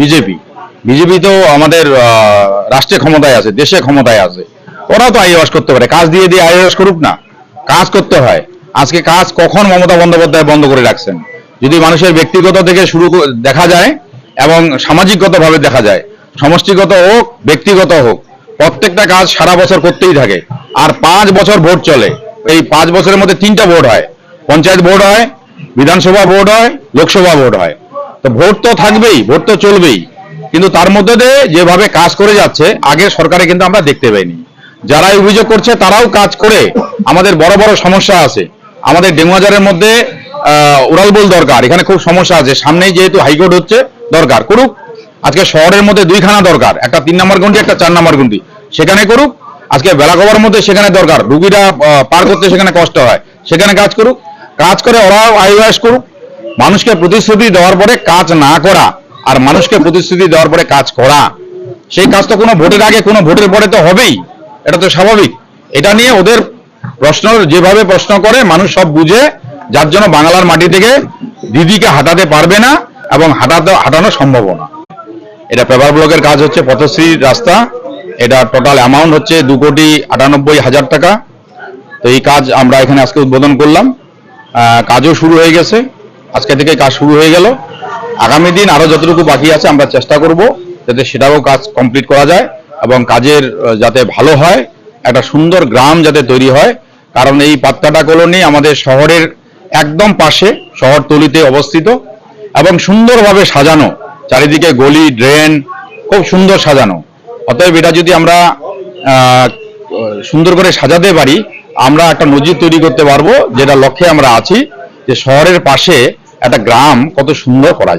BJP. BJP তো আমাদের রাষ্ট্রে ক্ষমতায় আছে, দেশে ক্ষমতায় আছে। ওরাও তো আইওয়াস করতে পারে। কাজ দিয়ে দিয়ে আইওয়াস করুক না, কাজ করতে হয়। আজকে কাজ কখন মমতা বন্দ্যোপাধ্যায় বন্ধ করে রাখছেন? যদি মানুষের ব্যক্তিগত থেকে শুরু দেখা যায় এবং সামাজিকগতভাবে দেখা যায়, সমষ্টিগত হোক, ব্যক্তিগত হোক, প্রত্যেকটা কাজ সারা বছর করতেই থাকে। আর পাঁচ বছর ভোট চলে। এই পাঁচ বছরের মধ্যে তিনটা ভোট হয়। পঞ্চায়েত ভোট হয়, বিধানসভা ভোট হয়, লোকসভা ভোট হয়। তো ভোট তো থাকবেই ভোট তো চলবেই। কিন্তু তার মধ্যে দিয়ে যেভাবে কাজ করে যাচ্ছে আগে সরকারে কিন্তু আমরা দেখতে পাইনি। যারাই অভিযোগ করছে তারাও কাজ করে আমাদের বড় বড় সমস্যা আছে। আমাদের ডেঙ্গুয়াজারের মধ্যে আহ, উড়ালবোল দরকার। এখানে খুব সমস্যা আছে। সামনেই যেহেতু হাইকোর্ট হচ্ছে দরকার। করুক। আজকে শহরের মধ্যে দুইখানা দরকার। একটা তিন নম্বর গুন্ডি একটা চার নম্বর গুন্ডি সেখানে করুক। আজকে বেলাকবার মধ্যে সেখানে দরকার। রুগীরা পার করতে সেখানে কষ্ট হয়। সেখানে কাজ করুক। কাজ করে ওরাও আইওয়াস করুক। মানুষকে প্রতিশ্রুতি দেওয়ার পরে কাজ না করা আর মানুষকে প্রতিশ্রুতি দেওয়ার পরে কাজ করা। সেই কাজ তো কোনো ভোটের আগে, কোনো ভোটের পরে তো হবেই। এটা তো স্বাভাবিক। এটা নিয়ে ওদের প্রশ্ন, যেভাবে প্রশ্ন করে, মানুষ সব বুঝে, যার জন্য বাংলার মাটি থেকে দিদিকে হাঁটাতে পারবে না এবং হাঁটাতে, হাঁটানো সম্ভব না। এটা পেপার ব্লকের কাজ হচ্ছে পথশ্রী রাস্তা। এটা টোটাল অ্যামাউন্ট হচ্ছে দু কোটি আটানব্বই হাজার টাকা। তো এই কাজ আমরা এখানে আজকে উদ্বোধন করলাম। কাজও শুরু হয়ে গেছে। আজকে থেকে কাজ শুরু হয়ে গেল। আগামী দিন আরও যতটুকু বাকি আছে আমরা চেষ্টা করব যাতে সেটাও কাজ কমপ্লিট করা যায় এবং কাজের যাতে ভালো হয়, একটা সুন্দর গ্রাম যাতে তৈরি হয়। কারণ এই পাতকাটা কলোনি আমাদের শহরের একদম পাশে, শহরতলিতে অবস্থিত এবং সুন্দরভাবে সাজানো। চারিদিকে গলি, ড্রেন, খুব সুন্দর সাজানো। অতএব এটা যদি আমরা সুন্দর করে সাজাতে পারি, আমরা একটা নজির তৈরি করতে পারব, যেটা লক্ষ্যে আমরা আছি, যে শহরের পাশে একটা গ্রাম কত সুন্দর করা যায়।